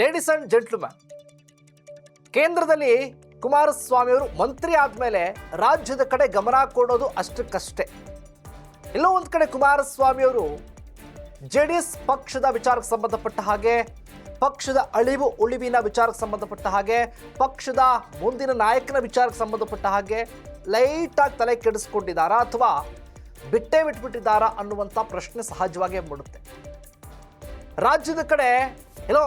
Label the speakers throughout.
Speaker 1: Ladies and gentleman ಕೇಂದ್ರದಲ್ಲಿ ಕುಮಾರಸ್ವಾಮಿಯವರು ಮಂತ್ರಿ ಆದಮೇಲೆ ರಾಜ್ಯದ ಕಡೆ ಗಮನ ಕೊಡೋದು ಅಷ್ಟಕ್ಕಷ್ಟೇ. ಎಲ್ಲೋ ಒಂದು ಕಡೆ ಕುಮಾರಸ್ವಾಮಿ ಅವರು ಜೆ ಡಿ ಎಸ್ ಪಕ್ಷದ ವಿಚಾರಕ್ಕೆ ಸಂಬಂಧಪಟ್ಟ ಹಾಗೆ, ಪಕ್ಷದ ಅಳಿವು ಉಳಿವಿನ ವಿಚಾರಕ್ಕೆ ಸಂಬಂಧಪಟ್ಟ ಹಾಗೆ, ಪಕ್ಷದ ಮುಂದಿನ ನಾಯಕನ ವಿಚಾರಕ್ಕೆ ಸಂಬಂಧಪಟ್ಟ ಹಾಗೆ ಲೈಟಾಗಿ ತಲೆ ಕೆಡಿಸ್ಕೊಂಡಿದ್ದಾರಾ ಅಥವಾ ಬಿಟ್ಟೇ ಬಿಟ್ಬಿಟ್ಟಿದ್ದಾರಾ ಅನ್ನುವಂಥ ಪ್ರಶ್ನೆ ಸಹಜವಾಗಿ ಮೂಡುತ್ತೆ. ರಾಜ್ಯದ ಕಡೆ ಎಲ್ಲೋ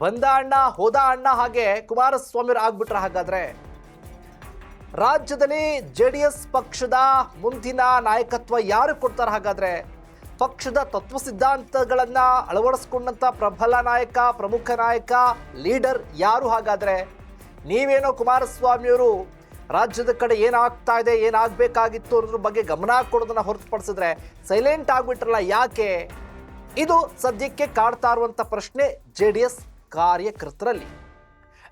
Speaker 1: ಬಂದ ಅಣ್ಣ, ಹೋದ ಅಣ್ಣ ಹಾಗೆ ಕುಮಾರಸ್ವಾಮಿ ಆಗ್ಬಿಟ್ರೆ ಹಾಗಾದ್ರೆ? ರಾಜ್ಯದಲ್ಲಿ ಜೆ ಡಿ ಎಸ್ ಪಕ್ಷದ ಮುಂದಿನ ನಾಯಕತ್ವ ಯಾರು ಕೊಡ್ತಾರೆ ಹಾಗಾದ್ರೆ? ಪಕ್ಷದ ತತ್ವ ಸಿದ್ಧಾಂತಗಳನ್ನ ಅಳವಡಿಸ್ಕೊಂಡಂಥ ಪ್ರಬಲ ನಾಯಕ, ಪ್ರಮುಖ ನಾಯಕ, ಲೀಡರ್ ಯಾರು ಹಾಗಾದ್ರೆ? ನೀವೇನೋ ಕುಮಾರಸ್ವಾಮಿಯವರು ರಾಜ್ಯದ ಕಡೆ ಏನಾಗ್ತಾ ಇದೆ, ಏನಾಗಬೇಕಾಗಿತ್ತು ಅನ್ನೋದ್ರ ಬಗ್ಗೆ ಗಮನ ಕೊಡೋದನ್ನು ಹೊರತುಪಡಿಸಿದ್ರೆ ಸೈಲೆಂಟ್ ಆಗ್ಬಿಟ್ರಲ್ಲ ಯಾಕೆ? ಇದು ಸದ್ಯಕ್ಕೆ ಕಾಡ್ತಾ ಇರುವಂಥ ಪ್ರಶ್ನೆ ಜೆ ಡಿ ಎಸ್ ಕಾರ್ಯಕರ್ತರಲ್ಲಿ.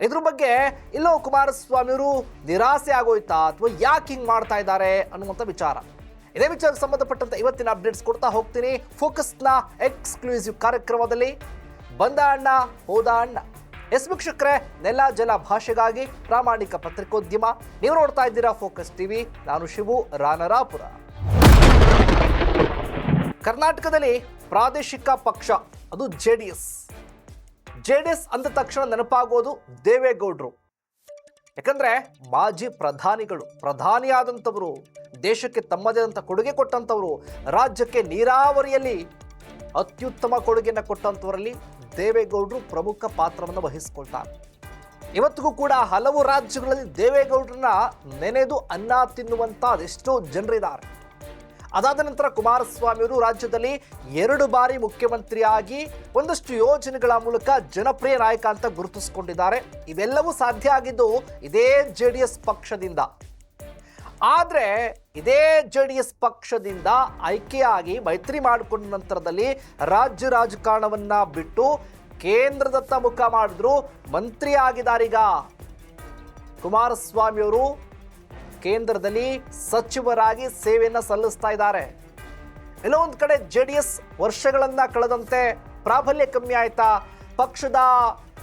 Speaker 1: ಇದ್ರ ಬಗ್ಗೆ ಇಲ್ಲೋ ಕುಮಾರಸ್ವಾಮಿಯವರು ನಿರಾಸೆ ಆಗೋಯ್ತಾ ಅಥವಾ ಯಾಕೆ ಹಿಂಗೆ ಮಾಡ್ತಾ ಇದ್ದಾರೆ ಅನ್ನುವಂಥ ವಿಚಾರ. ಇದೇ ವಿಚಾರಕ್ಕೆ ಸಂಬಂಧಪಟ್ಟಂತ ಇವತ್ತಿನ ಅಪ್ಡೇಟ್ಸ್ ಕೊಡ್ತಾ ಹೋಗ್ತೀನಿ. ಫೋಕಸ್ನ ಎಕ್ಸ್ಕ್ಲೂಸಿವ್ ಕಾರ್ಯಕ್ರಮದಲ್ಲಿ ಬಂದ ಅಣ್ಣ, ಹೋದ ಅಣ್ಣ. ಎಸ್ ವೀಕ್ಷಕರೇ, ನೆಲ, ಜಲ ಭಾಷೆಗಾಗಿ ಪ್ರಾಮಾಣಿಕ ಪತ್ರಿಕೋದ್ಯಮ. ನೀವು ನೋಡ್ತಾ ಇದ್ದೀರಾ ಫೋಕಸ್ ಟಿವಿ. ನಾನು ಶಿವು ರಾನರಾಪುರ. ಕರ್ನಾಟಕದಲ್ಲಿ ಪ್ರಾದೇಶಿಕ ಪಕ್ಷ, ಅದು J D S. J D S ಅಂದ ತಕ್ಷಣ ನೆನಪಾಗೋದು ದೇವೇಗೌಡರು. ಯಾಕಂದ್ರೆ ಮಾಜಿ ಪ್ರಧಾನಿಗಳು, ಪ್ರಧಾನಿಯಾದಂಥವರು, ದೇಶಕ್ಕೆ ತಮ್ಮದೇ ಆದಂಥ ಕೊಡುಗೆ ಕೊಟ್ಟಂಥವರು, ರಾಜ್ಯಕ್ಕೆ ನೀರಾವರಿಯಲ್ಲಿ ಅತ್ಯುತ್ತಮ ಕೊಡುಗೆಯನ್ನು ಕೊಟ್ಟಂಥವರಲ್ಲಿ ದೇವೇಗೌಡರು ಪ್ರಮುಖ ಪಾತ್ರವನ್ನು ವಹಿಸ್ಕೊಳ್ತಾರೆ. ಇವತ್ತಿಗೂ ಕೂಡ ಹಲವು ರಾಜ್ಯಗಳಲ್ಲಿ ದೇವೇಗೌಡರನ್ನ ನೆನೆದು ಅನ್ನ ತಿನ್ನುವಂಥ ಅದೆಷ್ಟೋ ಜನರಿದ್ದಾರೆ. ಅದಾದ ನಂತರ ಕುಮಾರಸ್ವಾಮಿ ಅವರು ರಾಜ್ಯದಲ್ಲಿ ಎರಡು ಬಾರಿ ಮುಖ್ಯಮಂತ್ರಿಯಾಗಿ ಒಂದಷ್ಟು ಯೋಜನೆಗಳ ಮೂಲಕ ಜನಪ್ರಿಯ ನಾಯಕ ಅಂತ ಗುರುತಿಸಿಕೊಂಡಿದ್ದಾರೆ. ಇವೆಲ್ಲವೂ ಸಾಧ್ಯ ಆಗಿದ್ದು ಇದೇ ಜೆ ಪಕ್ಷದಿಂದ. ಆದರೆ ಇದೇ ಜೆ ಡಿ ಎಸ್ ಪಕ್ಷದಿಂದ ಆಯ್ಕೆಯಾಗಿ ಮೈತ್ರಿ ಮಾಡಿಕೊಂಡ ನಂತರದಲ್ಲಿ ರಾಜ್ಯ ರಾಜಕಾರಣವನ್ನು ಬಿಟ್ಟು ಕೇಂದ್ರದತ್ತ ಮುಖ ಮಾಡಿದ್ರು ಮಂತ್ರಿ ಕುಮಾರಸ್ವಾಮಿ ಕುಮಾರಸ್ವಾಮಿಯವರು ಕೇಂದ್ರದಲ್ಲಿ ಸಚಿವರಾಗಿ ಸೇವೆಯನ್ನು ಸಲ್ಲಿಸ್ತಾ ಇದ್ದಾರೆ. ಎಲ್ಲೋ ಒಂದು ಕಡೆ ಜೆ ಡಿ ಎಸ್ ವರ್ಷಗಳನ್ನ ಕಳೆದಂತೆ ಪ್ರಾಬಲ್ಯ ಕಮ್ಮಿ ಆಯ್ತಾ? ಪಕ್ಷದ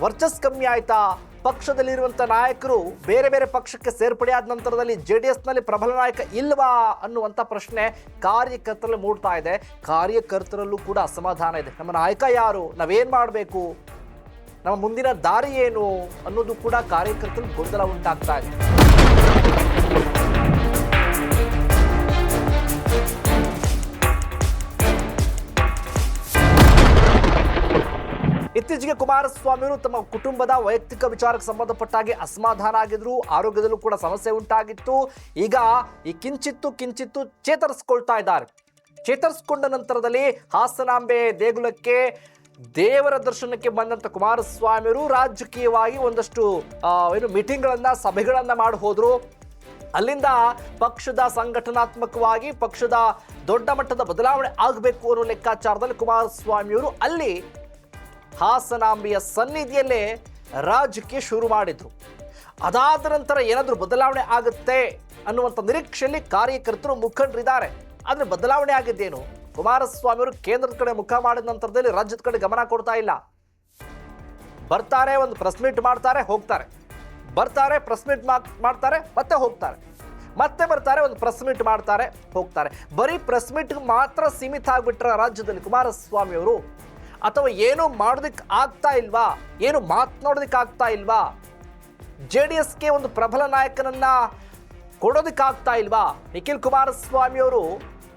Speaker 1: ವರ್ಚಸ್ ಕಮ್ಮಿ ಆಯ್ತಾ? ಪಕ್ಷದಲ್ಲಿರುವಂಥ ನಾಯಕರು ಬೇರೆ ಬೇರೆ ಪಕ್ಷಕ್ಕೆ ಸೇರ್ಪಡೆ ಆದ ನಂತರದಲ್ಲಿ ಜೆ ಡಿ ಎಸ್ನಲ್ಲಿ ಪ್ರಬಲ ನಾಯಕ ಇಲ್ವಾ ಅನ್ನುವಂಥ ಪ್ರಶ್ನೆ ಕಾರ್ಯಕರ್ತರಲ್ಲಿ ಮೂಡ್ತಾ ಇದೆ. ಕಾರ್ಯಕರ್ತರಲ್ಲೂ ಕೂಡ ಅಸಮಾಧಾನ ಇದೆ. ನಮ್ಮ ನಾಯಕ ಯಾರು? ನಾವೇನು ಮಾಡಬೇಕು? ನಮ್ಮ ಮುಂದಿನ ದಾರಿ ಏನು ಅನ್ನೋದು ಕೂಡ ಕಾರ್ಯಕರ್ತರಲ್ಲಿ ಗೊಂದಲ ಉಂಟಾಗ್ತಾ ಇದೆ. ಇತ್ತೀಚೆಗೆ ಕುಮಾರಸ್ವಾಮಿಯವರು ತಮ್ಮ ಕುಟುಂಬದ ವೈಯಕ್ತಿಕ ವಿಚಾರಕ್ಕೆ ಸಂಬಂಧಪಟ್ಟ ಹಾಗೆ ಅಸಮಾಧಾನ ಆಗಿದ್ರು, ಆರೋಗ್ಯದಲ್ಲೂ ಕೂಡ ಸಮಸ್ಯೆ ಉಂಟಾಗಿತ್ತು. ಈಗ ಈ ಕಿಂಚಿತ್ತು ಕಿಂಚಿತ್ತು ಚೇತರಿಸ್ಕೊಳ್ತಾ ಇದ್ದಾರೆ. ಚೇತರಿಸ್ಕೊಂಡ ನಂತರದಲ್ಲಿ ಹಾಸನಾಂಬೆ ದೇಗುಲಕ್ಕೆ, ದೇವರ ದರ್ಶನಕ್ಕೆ ಬಂದಂತ ಕುಮಾರಸ್ವಾಮಿಯವರು ರಾಜಕೀಯವಾಗಿ ಒಂದಷ್ಟು ಏನು ಮೀಟಿಂಗ್ಗಳನ್ನು, ಸಭೆಗಳನ್ನು ಮಾಡಿ ಹೋದರು. ಅಲ್ಲಿಂದ ಪಕ್ಷದ ಸಂಘಟನಾತ್ಮಕವಾಗಿ ಪಕ್ಷದ ದೊಡ್ಡ ಮಟ್ಟದ ಬದಲಾವಣೆ ಆಗಬೇಕು ಅನ್ನೋ ಲೆಕ್ಕಾಚಾರದಲ್ಲಿ ಕುಮಾರಸ್ವಾಮಿಯವರು ಅಲ್ಲಿ ಹಾಸನಾಂಬೆಯ ಸನ್ನಿಧಿಯಲ್ಲೇ ರಾಜಕೀಯ ಶುರು ಮಾಡಿದರು. ಅದಾದ ನಂತರ ಏನಾದರೂ ಬದಲಾವಣೆ ಆಗುತ್ತೆ ಅನ್ನುವಂಥ ನಿರೀಕ್ಷೆಯಲ್ಲಿ ಕಾರ್ಯಕರ್ತರು ಮುಖಂಡರಿದ್ದಾರೆ. ಆದರೆ ಬದಲಾವಣೆ ಆಗಿದ್ದೇನು? ಕುಮಾರಸ್ವಾಮಿ ಅವರು ಕೇಂದ್ರದ ಕಡೆ ಮುಖ ಮಾಡಿದ ನಂತರದಲ್ಲಿ ರಾಜ್ಯದ ಕಡೆ ಗಮನ ಕೊಡ್ತಾ ಇಲ್ಲ. ಬರ್ತಾರೆ, ಒಂದು ಪ್ರೆಸ್ ಮೀಟ್ ಮಾಡ್ತಾರೆ, ಹೋಗ್ತಾರೆ. ಬರ್ತಾರೆ ಪ್ರೆಸ್ ಮೀಟ್ ಮಾಡ್ತಾರೆ, ಮತ್ತೆ ಹೋಗ್ತಾರೆ. ಮತ್ತೆ ಬರ್ತಾರೆ, ಒಂದು ಪ್ರೆಸ್ ಮೀಟ್ ಮಾಡ್ತಾರೆ, ಹೋಗ್ತಾರೆ. ಬರೀ ಪ್ರೆಸ್ ಮೀಟ್ ಮಾತ್ರ ಸೀಮಿತ ಆಗಿಬಿಟ್ರೆ ರಾಜ್ಯದಲ್ಲಿ ಕುಮಾರಸ್ವಾಮಿ ಅವರು ಅಥವಾ ಏನು ಮಾಡೋದಕ್ಕೆ ಆಗ್ತಾ ಇಲ್ವಾ? ಏನು ಮಾತನಾಡೋದಕ್ಕೆ ಆಗ್ತಾ ಇಲ್ವಾ? ಜೆ ಡಿ ಎಸ್ಗೆ ಒಂದು ಪ್ರಬಲ ನಾಯಕನನ್ನ ಕೊಡೋದಕ್ಕಾಗ್ತಾ ಇಲ್ವಾ? ನಿಖಿಲ್ ಕುಮಾರಸ್ವಾಮಿ ಅವರು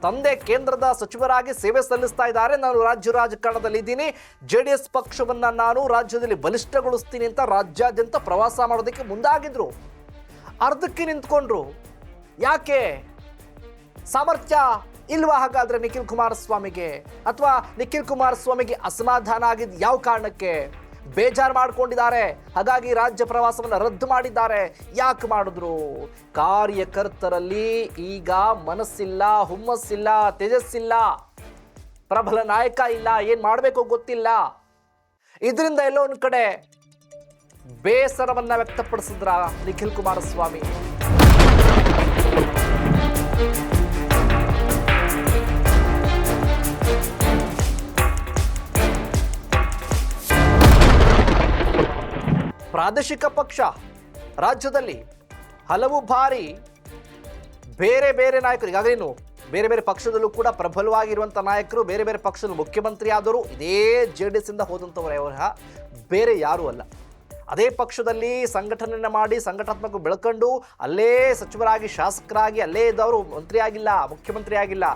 Speaker 1: ತಂದೆ ಕೇಂದ್ರದ ಸಚಿವರಾಗಿ ಸೇವೆ ಸಲ್ಲಿಸ್ತಾ ಇದ್ದಾರೆ. ನಾನು ರಾಜ್ಯ ರಾಜಕಾರಣದಲ್ಲಿ ಇದ್ದೀನಿ. ಜೆ ಡಿ ಎಸ್ ಪಕ್ಷವನ್ನ ನಾನು ರಾಜ್ಯದಲ್ಲಿ ಬಲಿಷ್ಠಗೊಳಿಸ್ತೀನಿ ಅಂತ ರಾಜ್ಯಾದ್ಯಂತ ಪ್ರವಾಸ ಮಾಡೋದಕ್ಕೆ ಮುಂದಾಗಿದ್ರು. ಅರ್ಧಕ್ಕೆ ನಿಂತ್ಕೊಂಡ್ರು. ಯಾಕೆ? ಸಾಮರ್ಥ್ಯ ಇಲ್ವಾ ಹಾಗಾದ್ರೆ ನಿಖಿಲ್ ಕುಮಾರಸ್ವಾಮಿಗೆ ಅಥವಾ ನಿಖಿಲ್ ಕುಮಾರಸ್ವಾಮಿಗೆ ಅಸಮಾಧಾನ ಆಗಿದ್ದು ಯಾವ ಕಾರಣಕ್ಕೆ? ಬೇಜಾರು ಮಾಡ್ಕೊಂಡಿದ್ದಾರೆ. ಹಾಗಾಗಿ ರಾಜ್ಯ ಪ್ರವಾಸವನ್ನು ರದ್ದು ಮಾಡಿದ್ದಾರೆ. ಯಾಕೆ ಮಾಡಿದ್ರು? ಕಾರ್ಯಕರ್ತರಲ್ಲಿ ಈಗ ಮನಸ್ಸಿಲ್ಲ, ಹುಮ್ಮಸ್ಸಿಲ್ಲ, ತೇಜಸ್ಸಿಲ್ಲ. ಪ್ರಬಲ ನಾಯಕ ಇಲ್ಲ, ಏನು ಮಾಡಬೇಕು ಗೊತ್ತಿಲ್ಲ. ಇದರಿಂದ ಎಲ್ಲೋ ಒಂದು ಕಡೆ ಬೇಸರವನ್ನು ವ್ಯಕ್ತಪಡಿಸಿದ್ರ ನಿಖಿಲ್ ಕುಮಾರಸ್ವಾಮಿ ಪ್ರಾದೇಶಿಕ ಪಕ್ಷ. ರಾಜ್ಯದಲ್ಲಿ ಹಲವು ಬಾರಿ ಬೇರೆ ಬೇರೆ ನಾಯಕರು ಈಗಾಗಲೇನು ಬೇರೆ ಬೇರೆ ಪಕ್ಷದಲ್ಲೂ ಕೂಡ ಪ್ರಬಲವಾಗಿರುವಂಥ ನಾಯಕರು, ಬೇರೆ ಬೇರೆ ಪಕ್ಷದ ಮುಖ್ಯಮಂತ್ರಿ ಆದರೂ ಇದೇ ಜೆ ಡಿ ಎಸ್ ಇಂದ ಹೋದಂಥವರೇ ಅವರ ಬೇರೆ ಯಾರೂ ಅಲ್ಲ. ಅದೇ ಪಕ್ಷದಲ್ಲಿ ಸಂಘಟನೆಯನ್ನು ಮಾಡಿ, ಸಂಘಟನಾತ್ಮಕ ಬೆಳ್ಕೊಂಡು ಅಲ್ಲೇ ಸಚಿವರಾಗಿ, ಶಾಸಕರಾಗಿ, ಅಲ್ಲೇ ಇದ್ದವರು ಮಂತ್ರಿ ಆಗಿಲ್ಲ ಮುಖ್ಯಮಂತ್ರಿ ಆಗಿಲ್ಲ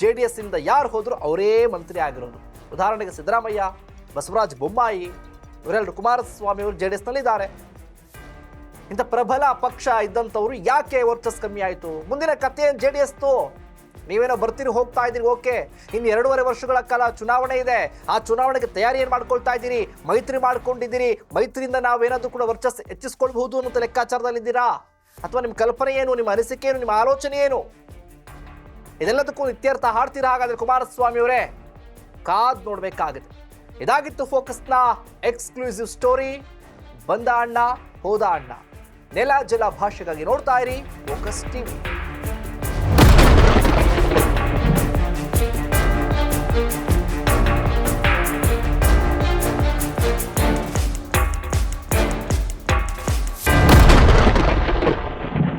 Speaker 1: ಜೆ ಡಿ ಎಸ್ ಇಂದ ಯಾರು ಹೋದರೂ ಅವರೇ ಮಂತ್ರಿ ಆಗಿರೋದು ಉದಾಹರಣೆಗೆ ಸಿದ್ದರಾಮಯ್ಯ, ಬಸವರಾಜ್ ಬೊಮ್ಮಾಯಿ ಇವರೆಲ್ಲರೂ ಕುಮಾರಸ್ವಾಮಿ ಅವರು ಜೆ ಡಿ ಎಸ್ನಲ್ಲಿದ್ದಾರೆ ಇಂಥ ಪ್ರಬಲ ಪಕ್ಷ ಇದ್ದಂಥವ್ರು ಯಾಕೆ ವರ್ಚಸ್ ಕಮ್ಮಿ ಆಯಿತು? ಮುಂದಿನ ಕಥೆ ಜೆ ಡಿ ಎಸ್ತು ನೀವೇನೋ ಬರ್ತೀರಿ, ಹೋಗ್ತಾ ಇದ್ದೀರಿ, ಓಕೆ. ಇನ್ನು ಎರಡೂವರೆ ವರ್ಷಗಳ ಕಾಲ ಚುನಾವಣೆ ಇದೆ. ಆ ಚುನಾವಣೆಗೆ ತಯಾರಿ ಏನು ಮಾಡ್ಕೊಳ್ತಾ ಇದ್ದೀರಿ? ಮೈತ್ರಿ ಮಾಡ್ಕೊಂಡಿದ್ದೀರಿ. ಮೈತ್ರಿಯಿಂದ ನಾವೇನಾದರೂ ಕೂಡ ವರ್ಚಸ್ ಹೆಚ್ಚಿಸ್ಕೊಳ್ಬಹುದು ಅನ್ನೋ ಲೆಕ್ಕಾಚಾರದಲ್ಲಿದ್ದೀರಾ? ಅಥವಾ ನಿಮ್ಮ ಕಲ್ಪನೆ ಏನು? ನಿಮ್ಮ ಅನಿಸಿಕೆ ಏನು? ನಿಮ್ಮ ಆಲೋಚನೆ ಏನು? ಇದೆಲ್ಲದಕ್ಕೂ ಇತ್ಯರ್ಥ ಹಾಡ್ತೀರಾ ಹಾಗಾದರೆ ಕುಮಾರಸ್ವಾಮಿ ಅವರೇ ಕಾದ್ ನೋಡ್ಬೇಕಾಗಿದೆ. ಇದಾಗಿತ್ತು ಫೋಕಸ್ನ ಎಕ್ಸ್ಕ್ಲೂಸಿವ್ ಸ್ಟೋರಿ. ಬಂದ ಅಣ್ಣ, ಹೋದ ಅಣ್ಣ. ನೆಲ, ಜಲ ಭಾಷೆಗಾಗಿ ನೋಡ್ತಾ ಇರಿ, ಫೋಕಸ್ ಟಿವಿ.